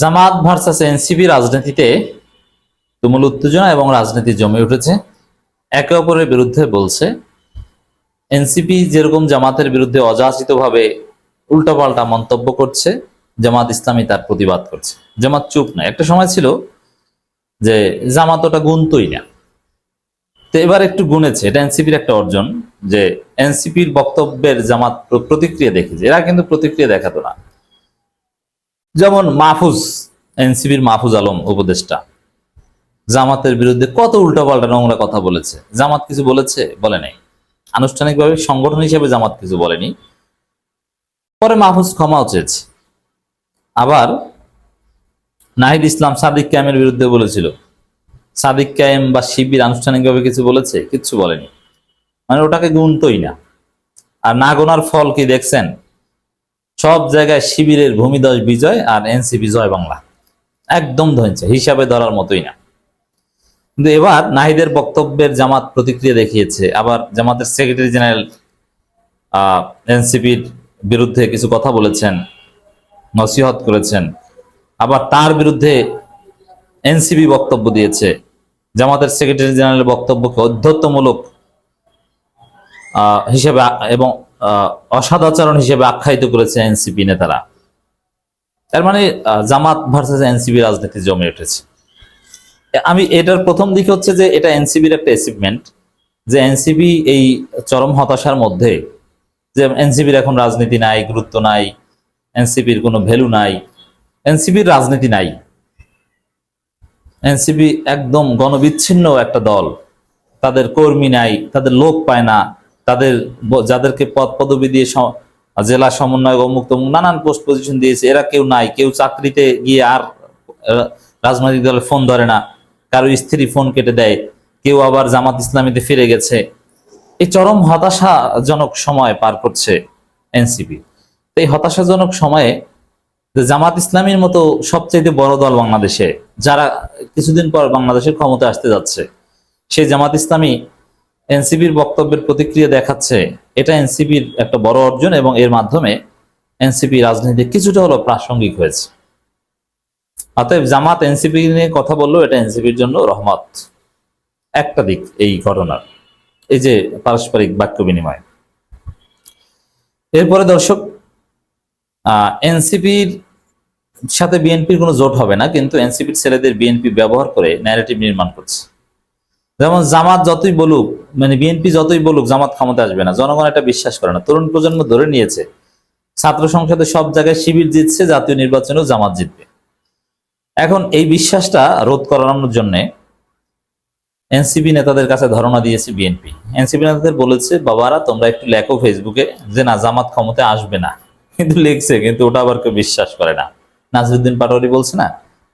জামাত versus NCP রাজনীতিতে তুমুল উত্তেজনা এবং রাজনীতি জমে উঠেছে। একে অপরের বিরুদ্ধে বলছে। এনসিপি যেরকম জামাতের বিরুদ্ধে অযাচিতভাবে উল্টাপাল্টা মন্তব্য করছে, জামাত ইসলামী তার প্রতিবাদ করছে। জামাত চুপ না একটা সময় ছিল যে জামাত ওটা গুনতই না। তো এবার একটু গুনেছে। এটা এনসিপির একটা অর্জন যে এনসিপির বক্তব্যের জামাত প্রতিক্রিয়া দেখেছে। এরা কিন্তু প্রতিক্রিয়া দেখাতো না। যেমন মাহফুজ এনসিবির মাহফুজ আলম উপদেষ্টা। জামাতের বিরুদ্ধে কত উল্টাপাল্টা নোংরা কথা বলেছে। জামাত কিছু বলেছে, বলে নাই। আনুষ্ঠানিকভাবে সংগঠন হিসেবে জামাত কিছু বলেনি। পরে মাহফুজ ক্ষমাও চেয়েছে। আবার নাহিদ ইসলাম সাদিক ক্যামের বিরুদ্ধে বলেছিল। সাদিক ক্যাম বা শিবির আনুষ্ঠানিকভাবে কিছু বলেছে, কিচ্ছু বলেনি। মানে ওটাকে গুনতই না। আর না গোনার ফল কি দেখছেন? সব জায়গায় শিবিরের ভূমিদশ বিজয় আর এনসিপি জয় বাংলা। একদম ধরছে হিসাবে ধরার মতোই না। কিন্তু এবার নাহিদের বক্তব্যের জামাত প্রতিক্রিয়া দেখিয়েছে। আবার জামাতের সেক্রেটারি জেনারেল এনসিপির বিরুদ্ধে কিছু কথা বলেছেন, নসিহত করেছেন। আবার তার বিরুদ্ধে এনসিপি বক্তব্য দিয়েছে। জামাতের সেক্রেটারি জেনারেলের বক্তব্যকে অধ্যত্তমূলক হিসেবে, এবং অসদাচরণ হিসেবে আখ্যায়িত করেছে এনসিপি নেতারা। তার মানে জামাত ভার্সেস এনসিপি রাজনীতি জমে উঠেছে। আমি এটার প্রথম দিক হচ্ছে যে, এটা এনসিবির একটা অ্যাচিভমেন্ট যে এনসিবি এই চরম হতাশার মধ্যে যে এনসিবির এখন রাজনীতি নাই, গুরুত্ব নাই, এনসিপির কোনো ভ্যালু নাই এনসিবির রাজনীতি নাই। এনসিপি একদম গণবিচ্ছিন্ন একটা দল। তাদের কর্মী নাই, তাদের লোক পায় না। তাদের যাদেরকে পদ পদবি দিয়ে জেলা সমন্বয় অমুক তমুক নানান পোস্ট পজিশন দিয়েছে। এরা কেউ নাই, কেউ চাকরিতে গিয়ে আর রাজনৈতিক দলে ফোন ধরে না। কারও স্ত্রী ফোন কেটে দেয়, কেউ আবার জামাত ইসলামীতে ফিরে গেছে। এই চরম হতাশাজনক সময় পার করছে এনসিপি। এই হতাশাজনক সময়ে জামাত ইসলামীর মতো সবচাইতে বড় দল বাংলাদেশে, যারা কিছুদিন পর বাংলাদেশের ক্ষমতা আসতে যাচ্ছে, সেই জামাত ইসলামী এনসিবির বক্তব্যের প্রতিক্রিয়া দেখাচ্ছে, এটা এনসিবির একটা বড় অর্জন এবং এর মাধ্যমে এনসিপি রাজনীতি কিছুটা হলো প্রাসঙ্গিক হয়েছে। অতএব জামাত এনসিপি নিয়ে কথা বলল এটা এনসিপির জন্য রহমত। একটা দিক এই ঘটনার, এই যে পারস্পরিক বাক্য বিনিময়। এরপরে দর্শক এনসিপির সাথে বিএনপির কোনো জোট হবে না, কিন্তু এনসিপির ছেলেদের বিএনপি ব্যবহার করে ন্যারেটিভ নির্মাণ করছে। যেমন জামাত যতই বলুক মানে বিএনপি যতই বলুক, জামাত ক্ষমতা আসবে না। জনগণ এটা বিশ্বাস করে না। তরুণ প্রজন্ম ধরে নিয়েছে। ছাত্র সংসদে সব জায়গায় শিবির জিতছে, জাতীয় নির্বাচনেও জামাত জিতবে। এখন এই বিশ্বাসটা রোধ করানোর জন্য এনসিপি নেতাদের কাছে ধারণা দিয়েছে বিএনপি। এনসিপি নেতাদের বলেছে, বাবারা, তোমরা একটু লেখো ফেসবুকে যে, না, জামাত ক্ষমতায় আসবে না। কিন্তু লিখছে, কিন্তু ওটা আবার কেউ বিশ্বাস করে না। নাসিরুদ্দিন পাটোয়ারি বলছে না,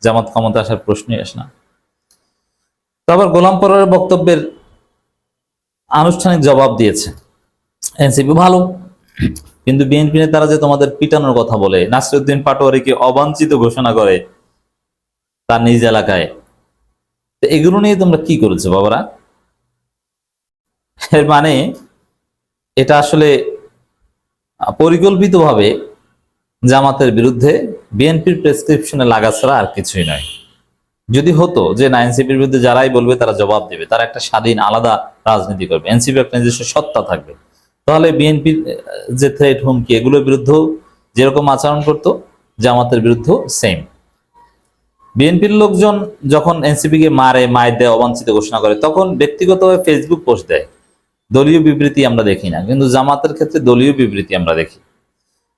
জামাত ক্ষমতা আসার প্রশ্নই আসে না। তো আবার গোলাম পরের বক্তব্যের আনুষ্ঠানিক জবাব দিয়েছে। এনসিপি ভালো, কিন্তু বিএনপি নেতারা যে তোমাদের পিটানোর কথা বলে, নাসিরুদ্দিন পাটোয়ারিকে অবাঞ্ছিত ঘোষণা করে তার নিজ এলাকায় এগুলো নিয়ে তোমরা কি করেছ বাবারা? এর মানে এটা আসলে পরিকল্পিতভাবে জামাতের বিরুদ্ধে বিএনপির প্রেসক্রিপশনে লাগা ছাড়া আর কিছুই নয়। যদি হতো যে না, এনসিপির বিরুদ্ধে যারাই বলবে তারা জবাব দেবে, তারা একটা স্বাধীন, আলাদা রাজনীতি করবে। এনসিপি একটা নিজস্ব সত্তা থাকবে। তাহলে বিএনপির যে থ্রেট হুমকি, এগুলোর বিরুদ্ধেও যেরকম আচরণ করতো, জামাতের বিরুদ্ধেও সেম বিএনপির লোকজন যখন এনসিপি কে মারে মায়ের দেয়, অবাঞ্ছিত ঘোষণা করে, তখন ব্যক্তিগতভাবে ফেসবুক পোস্ট দেয়। দলীয় বিবৃতি আমরা দেখি না, কিন্তু জামাতের ক্ষেত্রে দলীয় বিবৃতি আমরা দেখি।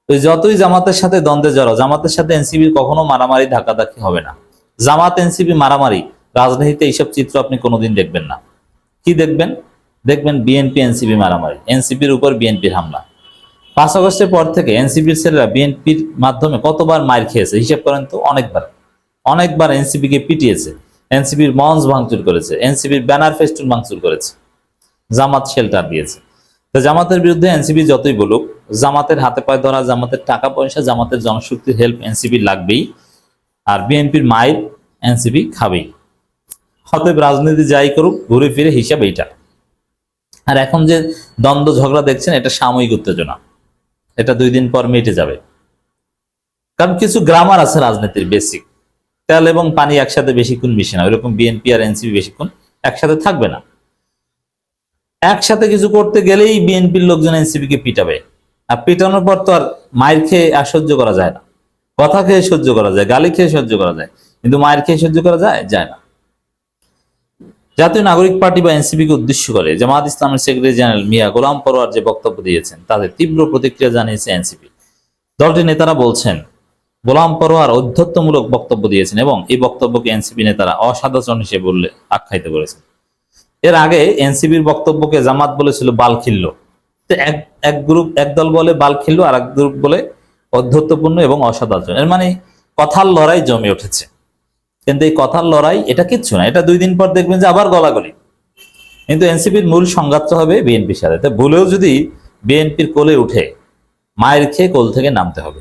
তো যতই জামাতের সাথে দ্বন্দ্বে জড়ো জামাতের সাথে এনসিবি কখনো মারামারি, ধাক্কাধাক্কি হবে না। জামাত এনসিবি মারামারি, রাজনীতিতে এইসব চিত্র আপনি কোনোদিন দেখবেন না। কি দেখবেন? দেখবেন বিএনপি এনসিবি মারামারি, এনসিপির উপর বিএনপির হামলা। পাঁচ আগস্টের পর থেকে এনসিপির ছেলেরা বিএনপির মাধ্যমে কতবার মার খেয়েছে, হিসেব করেন তো, অনেকবার। অনেকবার এনসিপি কে পিটিয়েছে, এনসিপির মঞ্চ ভাঙচুর করেছে, এনসিপির ব্যানার ফেস্টুন ভাঙচুর করেছে, জামাত শেল্টার দিয়েছে। তো জামাতের বিরুদ্ধে এনসিপি যতই বলুক, জামাতের হাতে পায়ে ধরা, জামাতের টাকা পয়সা, জামাতের জনশক্তির হেল্প এনসিপি লাগবেই। আর বিএনপির মায়ের এনসিপি খাবেই অতএব রাজনীতি যাই করুক, ঘুরে ফিরে হিসাব এইটা। আর এখন যে দ্বন্দ্ব ঝগড়া দেখছেন, এটা সাময়িক উত্তেজনা। এটা দুই দিন পর মিটে যাবে। কারণ কিছু গ্রামার আছে রাজনীতির বেসিক তেল এবং পানি একসাথে বেশিক্ষণ মিশে না। ওইরকম বিএনপি আর এনসিপি বেশিক্ষণ একসাথে থাকবে না। একসাথে কিছু করতে গেলেই বিএনপির লোকজন এনসিপি কে পিটাবে। আর পিটানোর পর তো আর মায়ের খেয়ে আর সহ্য করা যায় না। কথা খেয়ে সহ্য করা যায়, গালি খেয়ে সহ্য করা যায়। কিন্তু মায়ের খেয়ে সহ্য করা যায়? যায় না। জাতীয় নাগরিক পার্টি বা এনসিপি কে উদ্দেশ্য করে জামাত ইসলামের সেক্রেটারি জেনারেল মিয়া গোলাম পরোয়ার যে বক্তব্য দিয়েছেন তাদের তীব্র প্রতিক্রিয়া জানিয়েছে এনসিপি। দলটির নেতারা বলছেন, গোলাম পরোয়ার অধ্যত্বমূলক বক্তব্য দিয়েছেন এবং এই বক্তব্যকে এনসিপি নেতারা অসাধাচরণ হিসেবে বললে আখ্যায়িত করেছেন। এর আগে এনসিপির বক্তব্যকে জামাত বলেছিল বাল খিল্ল তো এক এক গ্রুপ, এক দল বলে বাল খিল্ল আর এক গ্রুপ বলে অধ্যত্বপূর্ণ এবং অসাধারণ। এর মানে কথার লড়াই জমে উঠেছে। কিন্তু এই কথার লড়াই এটা কিচ্ছু না। এটা দুই দিন পর দেখবেন যে আবার গলাগলি। কিন্তু এনসিপির মূল সংঘাতটা হবে বিএনপির সাথে। তো ভুলেও যদি বিএনপির কোলে উঠে মায়ের খেয়ে কোল থেকে নামতে হবে।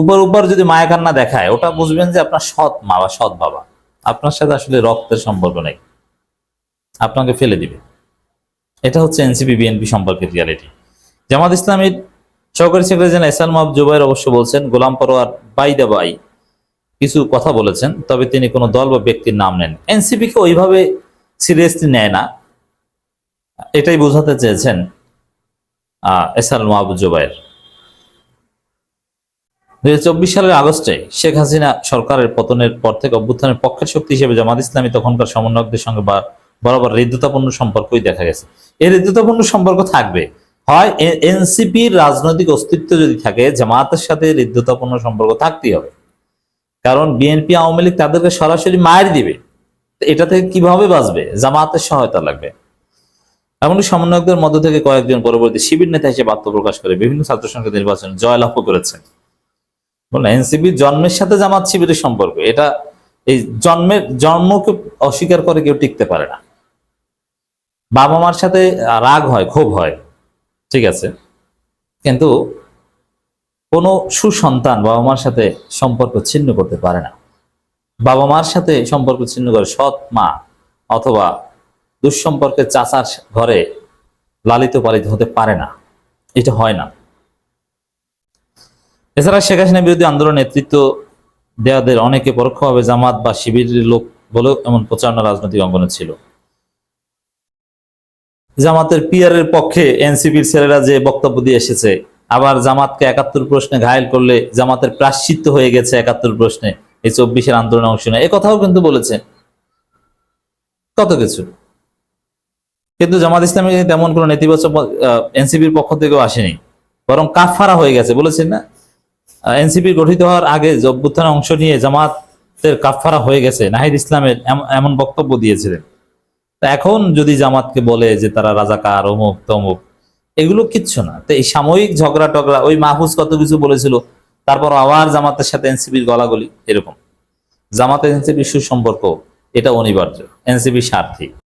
উপর উপর যদি মায়া কান্না দেখায়, ওটা বুঝবেন যে আপনার সৎ মা বা সৎ বাবা। আপনার সাথে আসলে রক্তের সম্পর্ক নেই। আপনাকে ফেলে দিবে। এটা হচ্ছে এনসিপি বিএনপি সম্পর্কের রিয়ালিটি জামাত ইসলামের সহকারী সেক্রেটারি জেনারেল এসাল জুবাইর অবশ্য বলছেন, গোলাম পরোয়ার বাই দা বাই কিছু কথা বলেছেন, তবে তিনি কোনো দল বা ব্যক্তির নাম নেন এনসিপি কে ওইভাবে সিরিয়াসলি নেয় না। এটাই বোঝাতে চেয়েছেন এসাল মাহবুব জুবাইর। দুই সালের আগস্টে শেখ হাসিনা সরকারের পতনের পর থেকে অভ্যুত্থানের পক্ষের শক্তি হিসেবে জামাত ইসলামী তখনকার সমন্বয়কদের সঙ্গে বরাবর হৃদ্যতাপূর্ণ সম্পর্কই দেখা গেছে। এই হৃদ্যতাপূর্ণ সম্পর্ক থাকবে। হয় এনসিপির রাজনৈতিক অস্তিত্ব যদি থাকে, জামাতের সাথে হৃদ্যতাপূর্ণ সম্পর্ক থাকতেই হবে। কারণ বিএনপি আওয়ামী লীগ তাদেরকে সরাসরি মায়ের দিবে। এটা থেকে কীভাবে বাঁচবে? জামাতের সহায়তা লাগবে। এমনকি সমন্বয়কদের মধ্য থেকে কয়েকজন পরবর্তী শিবির নেতা হিসেবে আত্মপ্রকাশ করে বিভিন্ন ছাত্র সংসদ নির্বাচনে জয়লাভও করেছেন। এনসিপির জন্মের সাথে জামাত শিবিরের সম্পর্ক, এটা এই জন্মের জন্মকে অস্বীকার করে কেউ টিকতে পারে না। বাবা মার সাথে রাগ হয়, ক্ষোভ হয়, ঠিক আছে? কিন্তু কোনো সুসন্তান বাবা মার সাথে সম্পর্ক ছিন্ন করতে পারে না। বাবা মার সাথে সম্পর্ক ছিন্ন করে সৎ মা অথবা দুঃসম্পর্কে চাচার ঘরে লালিত পালিত হতে পারে না। এটা হয় না। এছাড়া শেখ হাসিনা বিরোধী আন্দোলন নেতৃত্ব দেওয়াদের অনেকে পরোক্ষভাবে জামাত বা শিবিরের লোক বলেও এমন প্রচারণা রাজনৈতিক অঙ্গনে ছিল। জামাতের পিয়ারের পক্ষে এনসিপির ছেলেরা যে বক্তব্য দিয়ে এসেছে আবার জামাতকে একাত্তর প্রশ্নে ঘায়েল করলে জামাতের প্রাশ্চিত্য হয়ে গেছে একাত্তর প্রশ্নে। এই চব্বিশের আন্দোলনে অংশ নেয়। এ কথাও কিন্তু বলেছেন। কত কিছু। কিন্তু জামাত ইসলামী তেমন কোনো নেতিবাচক এনসিপির পক্ষ থেকেও আসেনি। বরং কাফারা হয়ে গেছে। বলেছেন না? এনসিপি গঠিত হওয়ার আগে অভ্যুত্থানে অংশ নিয়ে জামাতের কাফারা হয়ে গেছে, নাহিদ ইসলামের এম- এমন বক্তব্য দিয়েছিলেন। এখন যদি জামাতকে বলে যে তারা রাজাকার, অমুক, তমুক এগুলো কিচ্ছু না। তো এই সাময়িক ঝগড়া টগড়া, ওই মাহফুজ কত কিছু বলেছিল, তারপর আবার জামাতের সাথে এনসিপির গলাগলি এরকম। জামাতের এনসিপির সুসম্পর্ক, এটা অনিবার্য। এনসিপি স্বার্থী।